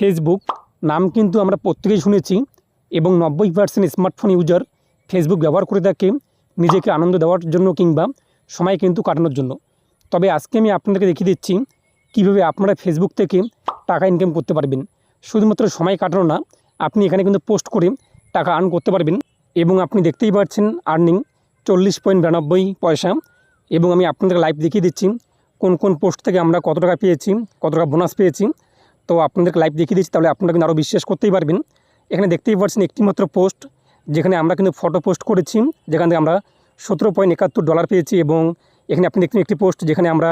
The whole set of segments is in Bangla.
ফেসবুক নাম কিন্তু আমরা প্রত্যেকেই শুনেছি এবং নব্বই পার্সেন্ট স্মার্টফোন ইউজার ফেসবুক ব্যবহার করে থাকে, নিজেকে আনন্দ দেওয়ার জন্য কিংবা সময় কিন্তু কাটানোর জন্য। তবে আজকে আমি আপনাদেরকে দেখিয়ে দিচ্ছি কীভাবে আপনারা ফেসবুক থেকে টাকা ইনকাম করতে পারবেন। শুধুমাত্র সময় কাটানো না, আপনি এখানে কিন্তু পোস্ট করে টাকা আর্ন করতে পারবেন এবং আপনি দেখতেই পাচ্ছেন আর্নিং চল্লিশ পয়েন্ট বিরানব্বই পয়সা এবং আমি আপনাদের লাইভ দেখিয়ে দিচ্ছি কোন কোন পোস্ট থেকে আমরা কত টাকা পেয়েছি, কত টাকা বোনাস পেয়েছি। তো আপনাদেরকে লাইভ দেখিয়ে দিচ্ছি, তাহলে আপনারা কিন্তু আরও বিশ্বাস করতেই পারবেন। এখানে দেখতেই পাচ্ছেন একটিমাত্র পোস্ট যেখানে আমরা কিন্তু ফটো পোস্ট করেছি, যেখান থেকে আমরা সতেরো পয়েন্ট একাত্তর ডলার পেয়েছি এবং এখানে আপনি দেখছেন একটি পোস্ট যেখানে আমরা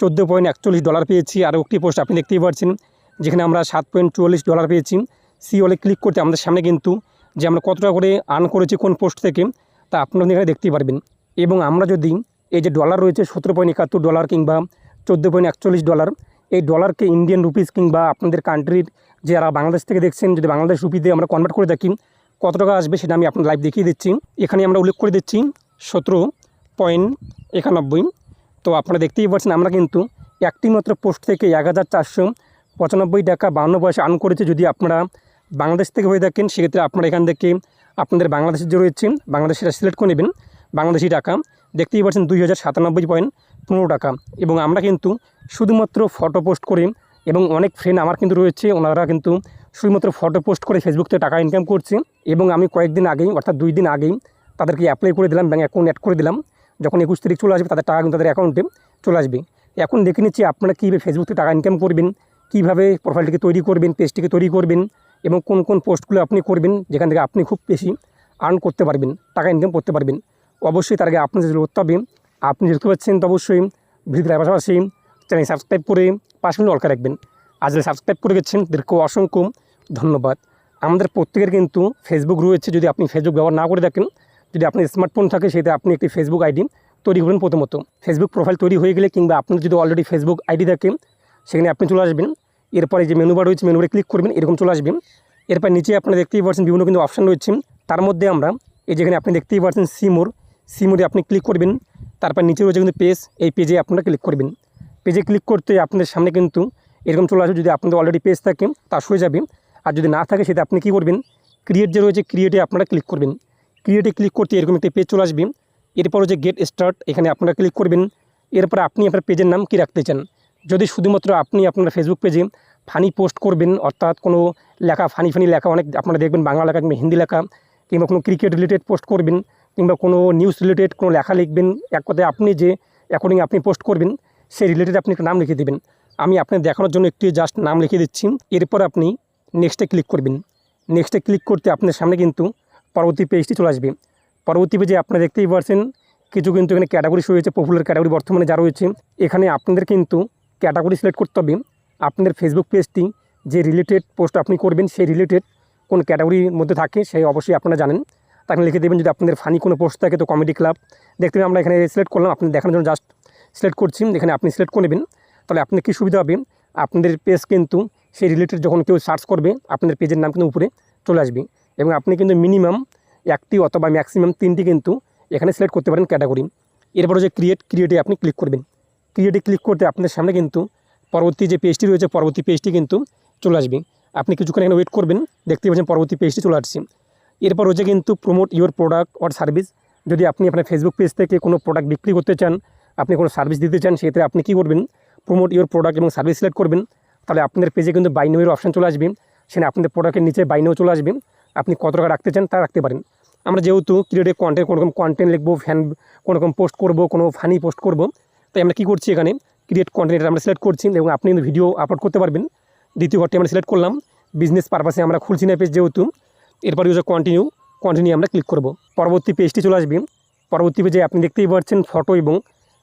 চোদ্দ পয়েন্ট একচল্লিশ ডলার পেয়েছি। আর একটি পোস্ট আপনি দেখতেই পাচ্ছেন, যেখানে আমরা সাত পয়েন্ট চুয়াল্লিশ ডলার পেয়েছি। সি ওলে ক্লিক করতে আমাদের সামনে কিন্তু যে আমরা কত টাকা করে আর্ন করেছি কোন পোস্ট থেকে, তা আপনারা এখানে দেখতেই পারবেন। এবং আমরা যদি এই যে ডলার রয়েছে, সতেরো পয়েন্ট একাত্তর ডলার কিংবা চোদ্দ পয়েন্ট একচল্লিশ ডলার এই ডলারকে ইন্ডিয়ান রুপিস কিংবা আপনাদের কান্ট্রির যারা বাংলাদেশ থেকে দেখছেন, যদি বাংলাদেশ রুপিতে আমরা কনভার্ট করে থাকি, কত টাকা আসবে সেটা আমি আপনার লাইভ দেখিয়ে দিচ্ছি। এখানে আমরা উল্লেখ করে দিচ্ছি সতেরো পয়েন্ট একানব্বই। তো আপনারা দেখতেই পাচ্ছেন, আমরা কিন্তু একটি মাত্র পোস্ট থেকে এক হাজার চারশো পঁচানব্বই টাকা বান্ন পয়সা আর্ন করেছে। যদি আপনারা বাংলাদেশ থেকে হয়ে থাকেন, সেক্ষেত্রে আপনারা এখান থেকে আপনাদের বাংলাদেশের যে রয়েছে, বাংলাদেশিরা সিলেক্ট করে নেবেন বাংলাদেশি টাকা। দেখতেই পাচ্ছেন, দুই হাজার সাতানব্বই পয়েন্ট পনেরো টাকা। এবং আমরা কিন্তু শুধুমাত্র ফটো পোস্ট করে এবং অনেক ফ্রেন্ড আমার কিন্তু রয়েছে, ওনারা কিন্তু শুধুমাত্র ফটো পোস্ট করে ফেসবুক থেকে টাকা ইনকাম করছে। এবং আমি কয়েকদিন আগেই, অর্থাৎ দুই দিন আগেই তাদেরকে অ্যাপ্লাই করে দিলাম ব্যাঙ্ক অ্যাকাউন্ট অ্যাড করে দিলাম। যখন একুশ তারিখ চলে আসবে, তাদের টাকা কিন্তু তাদের অ্যাকাউন্টে চলে আসবে। এখন দেখে নিচ্ছি আপনারা কীভাবে ফেসবুক থেকে টাকা ইনকাম করবেন, কীভাবে প্রোফাইলটিকে তৈরি করবেন পেজটিকে তৈরি করবেন, এবং কোন কোন পোস্টগুলো আপনি করবেন, যেখান থেকে আপনি খুব বেশি আর্ন করতে পারবেন, টাকা ইনকাম করতে পারবেন। অবশ্যই তার আগে আপনার যেগুলো করতে হবে আপনি দেখতে পাচ্ছেন, তো অবশ্যই ভিডিওর পাশাপাশি চ্যানেল সাবস্ক্রাইব করে পাশে অলকা রাখবেন। আজ সাবস্ক্রাইব করে গেছেন তাদেরকে অসংখ্য ধন্যবাদ। আমাদের প্রত্যেকের কিন্তু ফেসবুক রয়েছে, যদি আপনি ফেসবুক ব্যবহার না করে থাকেন, যদি আপনার স্মার্টফোন থাকে, সেটা আপনি একটি ফেসবুক আইডি তৈরি করবেন প্রথমত। ফেসবুক প্রোফাইল তৈরি হয়ে গেলে কিংবা আপনার যদি অলরেডি ফেসবুক আইডি থাকে সেখানে আপনি চলে আসবেন। এরপরে যে মেনু বার রয়েছে মেনু বারে ক্লিক করবেন, এরকম চলে আসবেন এরপর নিচে আপনারা দেখতেই পাচ্ছেন, বিভিন্ন কিন্তু অপশান রয়েছে। তার মধ্যে আমরা এই যেখানে আপনি দেখতেই পাচ্ছেন সিমোর সিমোরে আপনি ক্লিক করবেন। তারপর নিচে রয়েছে কিন্তু পেজ এই পেজে আপনারা ক্লিক করবেন। পেজে ক্লিক করতে আপনাদের সামনে কিন্তু এরকম চলে আসবে, যদি আপনাদের অলরেডি পেজ থাকে, তা হয়ে যাবে। আর যদি না থাকে, সেটা আপনি কী করবেন? ক্রিয়েট যে রয়েছে ক্রিয়েটে আপনারা ক্লিক করবেন। ক্রিয়েটে ক্লিক করতে এরকম একটি পেজ চলে আসবে। এরপর হচ্ছে গেট স্টার্ট এখানে আপনারা ক্লিক করবেন। এরপর আপনি আপনার পেজের নাম কী রাখতে চান? যদি শুধুমাত্র আপনি আপনার ফেসবুক পেজে ফানি পোস্ট করবেন, অর্থাৎ কোনো লেখা ফানি ফানি লেখা, অনেক আপনারা দেখবেন বাংলা লেখা কিংবা হিন্দি লেখা কিংবা কোনো ক্রিকেট রিলেটেড পোস্ট করবেন কিংবা কোনো নিউজ রিলেটেড কোনো লেখা লিখবেন, এক কথায় আপনি যে অ্যাকর্ডিং আপনি পোস্ট করবেন, সেই রিলেটেড আপনি একটা নাম লিখে দেবেন। আমি আপনার দেখানোর জন্য একটি জাস্ট নাম লিখে দিচ্ছি। এরপর আপনি নেক্সটে ক্লিক করবেন। নেক্সটে ক্লিক করতে আপনার সামনে কিন্তু পরবর্তী পেজটি চলে আসবে। পরবর্তী পেজে আপনারা দেখতেই পারছেন, কিছু কিন্তু এখানে ক্যাটাগরি রয়েছে পপুলার ক্যাটাগরি বর্তমানে যা রয়েছে। এখানে আপনাদের কিন্তু ক্যাটাগরি সিলেক্ট করতে হবে। আপনাদের ফেসবুক পেজটি যে রিলেটেড পোস্ট আপনি করবেন, সেই রিলেটেড কোন ক্যাটাগরির মধ্যে থাকে, সেই অবশ্যই আপনারা জানেন। তাকে লিখে দেবেন যদি আপনাদের ফানি কোনো পোস্ট থাকে, তো কমেডি ক্লাব দেখতে পাবেন, আমরা এখানে সিলেক্ট করলাম আপনি দেখানোর জন্য জাস্ট সিলেক্ট করছি, এখানে আপনি সিলেক্ট করে নেবেন। তাহলে আপনার কী সুবিধা হবে? আপনাদের পেজ কিন্তু সেই রিলেটেড যখন কেউ সার্চ করবে, আপনাদের পেজের নাম কিন্তু উপরে চলে আসবে। এবং আপনি কিন্তু মিনিমাম একটি অথবা ম্যাক্সিমাম তিনটি কিন্তু এখানে সিলেক্ট করতে পারেন ক্যাটাগরি এরপরে যে ক্রিয়েট ক্রিয়েটে আপনি ক্লিক করবেন। ক্রিয়েটে ক্লিক করতে আপনাদের সামনে কিন্তু পরবর্তী যে পেজটি রয়েছে, পরবর্তী পেজটি কিন্তু চলে আসবে। আপনি কিছুক্ষণ এখানে ওয়েট করবেন, দেখতে পাচ্ছেন পরবর্তী পেজটি চলে আসছে। এরপর রয়েছে কিন্তু promote your product or service যদি আপনি আপনার ফেসবুক পেজ থেকে কোনো প্রোডাক্ট বিক্রি করতে চান, আপনি কোনো সার্ভিস দিতে চান, সেক্ষেত্রে আপনি কী করবেন? প্রমোট ইউর প্রোডাক্ট এবং সার্ভিস সিলেক্ট করবেন। তাহলে আপনাদের পেজে কিন্তু বাইনোয়ের অপশান চলে আসবে। সেখানে আপনাদের প্রোডাক্টের নিচে বাইনেও চলে আসবে। আপনি কত টাকা রাখতে চান তা রাখতে পারেন। আমরা যেহেতু ক্রিয়েটিভ কন্টেন্ট কোনো রকম কন্টেন্ট লিখব ফ্যান কোনো রকম পোস্ট করব, কোনো ফানি পোস্ট করব, তাই আমরা কী করছি এখানে? ক্রিয়েট কন্টেন্ট আমরা সিলেক্ট করছি এবং আপনি কিন্তু ভিডিও আপলোড করতে পারবেন। দ্বিতীয় ঘরটি আমরা সিলেক্ট করলাম। বিজনেস পারপাসে আমরা খুলছি না পেজ যেহেতু। এরপর ইউজ কন্টিনিউ কন্টিনিউ আমরা ক্লিক করব। পরবর্তী পেজটি চলে আসবে। পরবর্তী পেজে আপনি দেখতেই পাচ্ছেন ফটো এবং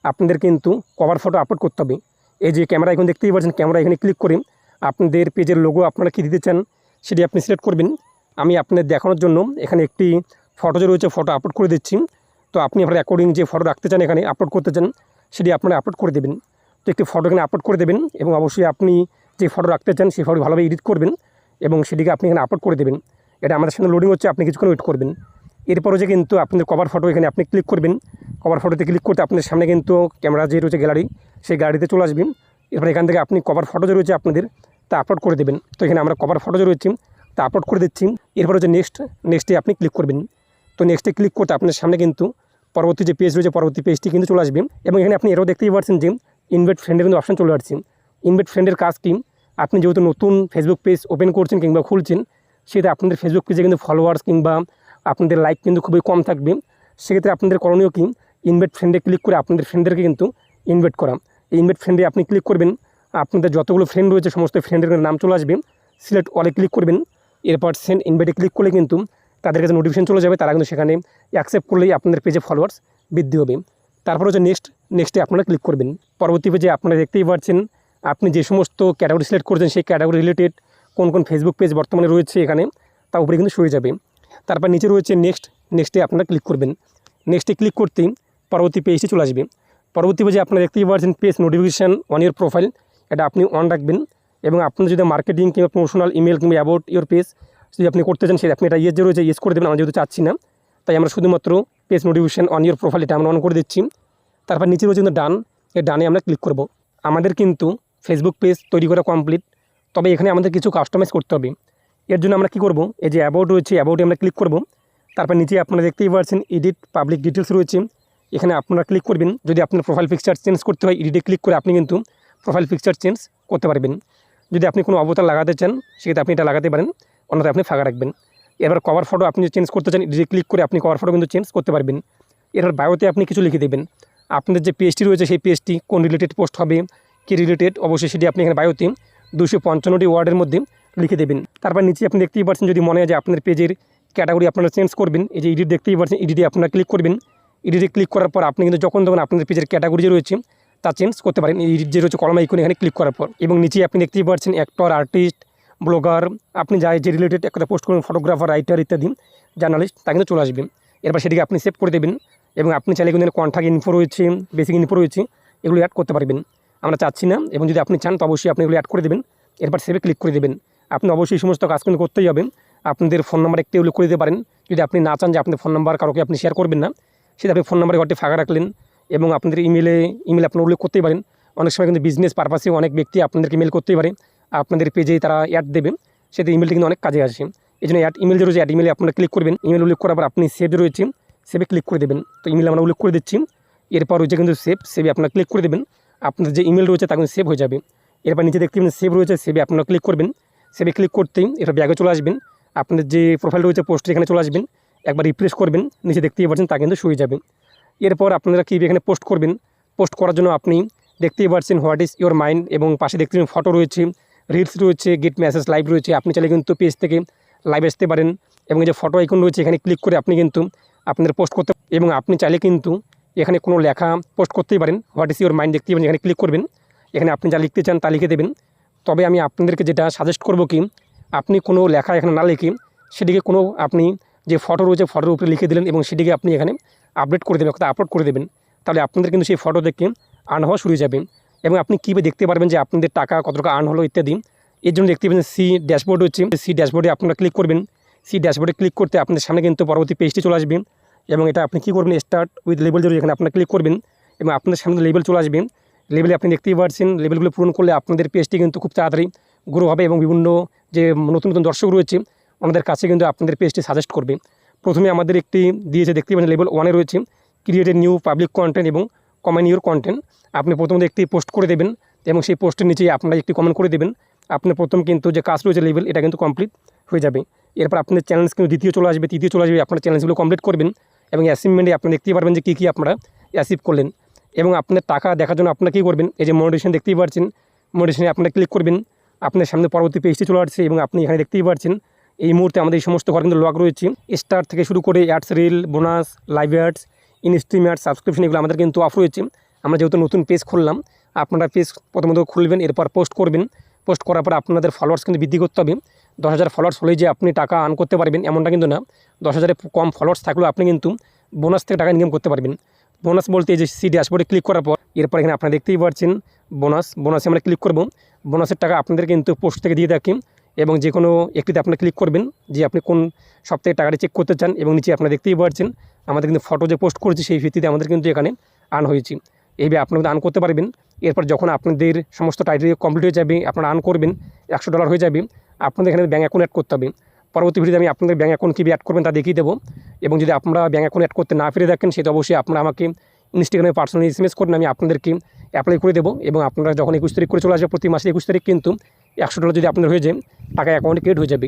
আপনাদের কিন্তু কভার ফটো আপলোড করতে হবে। এই যে ক্যামেরা এখন দেখতেই পাচ্ছেন ক্যামেরা এখানে ক্লিক করে আপনাদের পেজের লোগো আপনারা কী দিতে চান সেটি আপনি সিলেক্ট করবেন। আমি আপনাদের দেখানোর জন্য এখানে একটি ফটো যে রয়েছে ফটো আপলোড করে দিচ্ছি। তো আপনি আপনার অ্যাকর্ডিং যে ফটো রাখতে চান এখানে আপলোড করতে চান, সেটি আপনারা আপলোড করে দেবেন। তো একটি ফটো এখানে আপলোড করে দেবেন এবং অবশ্যই আপনি যে ফটো রাখতে চান, সেই ফটো ভালোভাবে এডিট করবেন এবং সেটিকে আপনি এখানে আপলোড করে দেবেন। এটা আমাদের সামনে লোডিং হচ্ছে, আপনি কিছুক্ষণ ওয়েট করবেন। এরপরে যে কিন্তু আপনাদের কভার ফটো এখানে আপনি ক্লিক করবেন। কভার ফটোতে ক্লিক করতে আপনাদের সামনে কিন্তু ক্যামেরা যে রয়েছে গ্যালারি সেই গ্যালারিতে চলে আসবেন। এরপর এখান থেকে আপনি কভার ফটো যে রয়েছে আপনাদের, তা আপলোড করে দেবেন। তো এখানে আমরা কভার ফটো যে রয়েছে, তা আপলোড করে দিচ্ছি। এরপর হচ্ছে নেক্সট নেক্সটে আপনি ক্লিক করবেন। তো নেক্সটে ক্লিক করতে আপনার সামনে কিন্তু পরবর্তী যে পেজ রয়েছে, পরবর্তী পেজটি কিন্তু চলে আসবে। এবং এখানে আপনি এটাও দেখতেই পাচ্ছেন যে ইনভেট ফ্রেন্ডের কিন্তু অপশন চলে আসছে। ইনভেট ফ্রেন্ডের কাজ কি? আপনি যেহেতু নতুন ফেসবুক পেজ ওপেন করছেন কিংবা খুলছেন সেটা আপনাদের ফেসবুক পেজে কিন্তু ফলোয়ার্স কিংবা আপনাদের লাইক কিন্তু খুবই কম থাকবে। সেক্ষেত্রে আপনাদের করণীয় কি? ইনভেট ফ্রেন্ডে ক্লিক করে আপনাদের ফ্রেন্ডদেরকে কিন্তু ইনভাইট করা। এই ইনভাইট ফ্রেন্ডে আপনি ক্লিক করবেন, আপনাদের যতগুলো ফ্রেন্ড রয়েছে, সমস্ত ফ্রেন্ডের নাম চলে আসবে। সিলেক্ট অলে ক্লিক করবেন, এরপর সেন্ড ইনভাইটে ক্লিক করলে কিন্তু তাদের কাছে নোটিফিকেশন চলে যাবে। তারা কিন্তু সেখানে অ্যাকসেপ্ট করলেই আপনাদের পেজে ফলোয়ার্স বৃদ্ধি হবে। তারপর হচ্ছে নেক্সট নেক্সটে আপনারা ক্লিক করবেন। পরবর্তী পেজে আপনারা দেখতেই পাচ্ছেন, আপনি যে সমস্ত ক্যাটাগরি সিলেক্ট করছেন, সেই ক্যাটাগরি রিলেটেড কোন কোন ফেসবুক পেজ বর্তমানে রয়েছে এখানে, তা উপরে কিন্তু শুয়ে যাবে। তারপর নিচে রয়েছে নেক্সট নেক্সটে আপনারা ক্লিক করবেন। নেক্সটে ক্লিক করতেই পরবর্তী পেজটি চলে আসবে। পরবর্তী পেজে আপনারা দেখতেই পাচ্ছেন page notification on your profile এটা আপনি অন রাখবেন। এবং আপনি যদি মার্কেটিং কিংবা প্রমোশনাল ইমেল কিংবা অ্যাবাউট ইউর পেজ যদি আপনি করতে চান সেটা আপনি এটা ইয়ে যে রয়েছে ইয়েস করে দেবেন, আমরা যেহেতু চাচ্ছি না, তাই আমরা শুধুমাত্র page notification on your profile এটা আমরা অন করে দিচ্ছি। তারপর নিচে রয়েছে কিন্তু ডান এই ডানে আমরা ক্লিক করব। আমাদের কিন্তু ফেসবুক পেজ তৈরি করা কমপ্লিট তবে এখানে আমাদের কিছু কাস্টমাইজ করতে হবে। এর জন্য আমরা কি করব? এই যে অ্যাবাউট রয়েছে অ্যাবাউটে আমরা ক্লিক করব। তারপর নিচে আপনারা দেখতেই পাচ্ছেন এডিট পাবলিক ডিটেলস রয়েছে। এখানে আপনারা ক্লিক করবেন। যদি আপনার প্রোফাইল পিকচার চেঞ্জ করতে হয় এডিটে ক্লিক করে আপনি কিন্তু প্রোফাইল পিকচার চেঞ্জ করতে পারবেন। যদি আপনি কোনো অবতার লাগাতে চান, সেক্ষেত্রে আপনি এটা লাগাতে পারেন। অন্যথায় আপনি ফাঁকা রাখবেন। এবার কভার ফটো আপনি চেঞ্জ করতে চান এডিটে ক্লিক করে আপনি কভার ফটো কিন্তু চেঞ্জ করতে পারবেন। এরপর বায়োতে আপনি কিছু লিখে দেবেন। আপনাদের যে পেজটি রয়েছে, সেই পেজটি কোন রিলেটেড পোস্ট হবে, কী রিলেটেড অবশ্যই সেটি আপনি এখানে বায়োতে দুশো পঞ্চান্নটি ওয়ার্ডের মধ্যে লিখে দেবেন। তারপর নিচে আপনি দেখতেই পাচ্ছেন, যদি মনে হয় যে আপনার পেজের ক্যাটাগরি আপনারা চেঞ্জ করবেন, এই যে এডিট দেখতেই পাচ্ছেন এডিটে আপনারা ক্লিক করবেন। এডিটে ক্লিক করার পর আপনি কিন্তু যখন তখন আপনাদের পেজের ক্যাটাগরি যে রয়েছে, তা চেঞ্জ করতে পারেন। এই এডিট যে রয়েছে কলম আইকন এখানে ক্লিক করার পর। এবং নিচে আপনি দেখতেই পাচ্ছেন অ্যাক্টর আর্টিস্ট ব্লগার আপনি যাই যে রিলেটেড একটা পোস্ট করবেন ফটোগ্রাফার রাইটার ইত্যাদি জার্নালিস্ট তা কিন্তু চলে আসবে। এরপর সেটিকে আপনি সেভ করে দেবেন এবং আপনি চাইলে কিন্তু কন্ট্যাক্ট ইনফো রয়েছে বেসিক ইনফো রয়েছে, এগুলো অ্যাড করতে পারবেন। আমরা চাচ্ছি না, এবং যদি আপনি চান, তো অবশ্যই আপনি এগুলো অ্যাড করে দেবেন। এরপর সেভে ক্লিক করে দেবেন। আপনি অবশ্যই সমস্ত কাজ কিন্তু করতেই হবে। আপনাদের ফোন নাম্বার একটি উল্লেখ করে দিতে পারেন। যদি আপনি না চান যে আপনার ফোন নাম্বার কারোকে আপনি শেয়ার করবেন না, সেটা আপনি ফোন নাম্বারে ঘরটি ফাঁকা রাখলেন, এবং আপনাদের ইমেলে ইমেল আপনার উল্লেখ করতেই পারেন। অনেক সময় কিন্তু বিজনেস পারপাসে অনেক ব্যক্তি আপনাদেরকে ইমেল করতেই পারে। আপনাদের পেজে তারা অ্যাড দেবে। সেটা ইমেলটি কিন্তু অনেক কাজে আসে। এই জন্য অ্যাড ইমেল যে রয়েছে অ্যাড ইমেলে আপনারা ক্লিক করবেন। ইমেল উল্লেখ করার পর আপনি সেভ রয়েছে সেভে ক্লিক করে দেবেন। তো ইমেল আমরা উল্লেখ করে দিচ্ছি। এরপর রয়েছে কিন্তু সেভ সেভে আপনারা ক্লিক করে দেবেন। আপনার যে ইমেল রয়েছে তা কিন্তু সেভ হয়ে যাবে। এরপর নিচে দেখতে পাবেন সেভ রয়েছে সেভে আপনারা ক্লিক করবেন। সেভে ক্লিক করতেই এটা ব্যাগে চলে আসবেন। আপনাদের যে প্রোফাইল রয়েছে পোস্ট এখানে চলে আসবেন। একবার রিফ্রেশ করবেন, নিচে দেখতেই পাচ্ছেন, তা কিন্তু শুয়ে যাবে। এরপর আপনারা কী এখানে পোস্ট করবেন? পোস্ট করার জন্য আপনি দেখতেই পাচ্ছেন হোয়াট ইজ ইউর মাইন্ড এবং পাশে দেখতে পাবেন ফটো রয়েছে রিলস রয়েছে গেট মেসেজ লাইভ রয়েছে। আপনি চাইলে কিন্তু পেজ থেকে লাইভ আসতে পারেন। এবং যে ফটো আইকন রয়েছে, এখানে ক্লিক করে আপনি কিন্তু আপনাদের পোস্ট করতে এবং আপনি চাইলে কিন্তু এখানে কোনো লেখা পোস্ট করতেই পারেন। হোয়াট ইস ইউর মাইন্ড দেখতে পাবেন এখানে ক্লিক করবেন। এখানে আপনি যা লিখতে চান তা লিখে দেবেন। তবে আমি আপনাদেরকে যেটা সাজেস্ট করব কি, আপনি কোনো লেখা এখানে না লিখে সেটিকে কোনো আপনি যে ফটো রয়েছে ফটোর উপরে লিখে দিলেন এবং সেটিকে আপনি এখানে আপডেট করে দেবেন, অর্থাৎ আপলোড করে দেবেন, তাহলে আপনাদের কিন্তু সেই ফটো দেখে আর্ন হওয়া শুরু যাবে। এবং আপনি কীভাবে দেখতে পারবেন যে আপনাদের টাকা কত টাকা আর্ন হলো ইত্যাদি, এর জন্য দেখতে পাবেন সি ড্যাশবোর্ড হচ্ছে সি ড্যাশবোর্ডে আপনারা ক্লিক করবেন। সি ড্যাশবোর্ডে ক্লিক করতে আপনাদের সামনে কিন্তু পরবর্তী পেজটি চলে আসবে। এবং এটা আপনি কী করবেন স্টার্ট উইথ লেবেল জরুরি। এখানে আপনারা ক্লিক করবেন এবং আপনার সামনে লেবেল চলে আসবে। লেবেলে আপনি দেখতেই পাচ্ছেন লেবেলগুলো পূরণ করলে আপনাদের পেজটি কিন্তু খুব তাড়াতাড়ি গ্রো হবে এবং বিভিন্ন যে নতুন নতুন দর্শক রয়েছে, ওনাদের কাছে কিন্তু আপনাদের পেজটি সাজেস্ট করবে। প্রথমে আমাদের একটি দিয়েছে দেখতে পাচ্ছেন লেভেল ওয়ানে রয়েছে। ক্রিয়েটেড নিউ পাবলিক কন্টেন্ট এবং কমেন্ট ইউর কন্টেন্ট আপনি প্রথমত একটি পোস্ট করে দেবেন এবং সেই পোস্টের নিচে আপনারা একটি কমেন্ট করে দেবেন। আপনার প্রথম কিন্তু যে কাজ রয়েছে লেভেল এটা কিন্তু কমপ্লিট হয়ে যাবে। এরপর আপনাদের চ্যালেঞ্জ কিন্তু দ্বিতীয় চলে আসবে, তৃতীয় চলে আসবে, আপনার চ্যালেঞ্জগুলো কমপ্লিট করবেন। এবং অ্যাসিভমেন্টে আপনি দেখতেই পারবেন যে কী কী আপনারা অ্যাসিভ করলেন। এবং আপনার টাকা দেখার জন্য আপনারা কী করবেন? এই যে মোটিভেশন দেখতেই পাচ্ছেন মোটিভেশনে আপনারা ক্লিক করবেন। আপনার সামনে পরবর্তী পেজটি চলে আসছে এবং আপনি এখানে দেখতেই পাচ্ছেন এই মুহূর্তে আমাদের এই সমস্ত ঘর কিন্তু লগ রয়েছে। স্টার থেকে শুরু করে ads reel bonus live ads instream ads subscription এগুলো আমাদের কিন্তু অফ রয়েছে। আমরা যেহেতু নতুন পেজ খুললাম, আপনারা পেজ প্রথমত খুলবেন, এরপর পোস্ট করবেন। পোস্ট করার পর আপনাদের ফলোয়ার্স কিন্তু বৃদ্ধি করতে হবে। দশ হাজার ফলোয়ার্স হলেই যে আপনি টাকা আর্ন করতে পারবেন এমনটা কিন্তু না। দশ হাজারের কম ফলোয়ার্স থাকলেও আপনি কিন্তু বোনাস থেকে টাকা ইনকাম করতে পারবেন। বোনাস বলতে এই যে সি ড্যাশবোর্ডে ক্লিক করার পর, এরপর এখানে আপনারা দেখতেই পাচ্ছেন বোনাস বোনাসে আমরা ক্লিক করব। বোনাসের টাকা আপনাদের কিন্তু পোস্ট থেকে দিয়ে থাকি এবং যে কোনো একটিতে আপনারা ক্লিক করবেন যে আপনি কোন সপ্তাহে টাকাটি চেক করতে চান এবং নিচে আপনারা দেখতেই পাচ্ছেন আমাদের কিন্তু ফটো যে পোস্ট করেছি সেই ভিত্তিতে আমাদের কিন্তু এখানে আর্ন হয়েছে। এইভাবে আপনারা আর্ন করতে পারবেন। এরপর যখন আপনাদের সমস্ত টাইটেল কমপ্লিট হয়ে যাবে, আপনারা আর্ন করবেন, একশো ডলার হয়ে যাবে। আপনাদের এখানে ব্যাঙ্ক অ্যাকাউন্ট অ্যাড করতে হবে। পরবর্তী ভিডিওতে আমি আপনাদের ব্যাঙ্ক অ্যাকাউন্ট কীভাবে অ্যাড করবেন তা দেখিয়ে দেবো। এবং যদি আপনারা ব্যাঙ্ক অ্যাকাউন্ট অ্যাড করতে না ফিরে থাকেন, সেটা অবশ্যই আপনারা আমাকে ইনস্টাগ্রামে পার্সোনালি এস এম এস করুন আমি আপনাদেরকে অ্যাপ্লাই করে দেবো। এবং আপনারা যখন একুশ তারিখ করে চলে আসবে প্রতি মাসে একুশ তারিখ কিন্তু একশো ডলার যদি আপনার হয়ে যায়, টাকা অ্যাকাউন্টে ক্রেডিট হয়ে যাবে।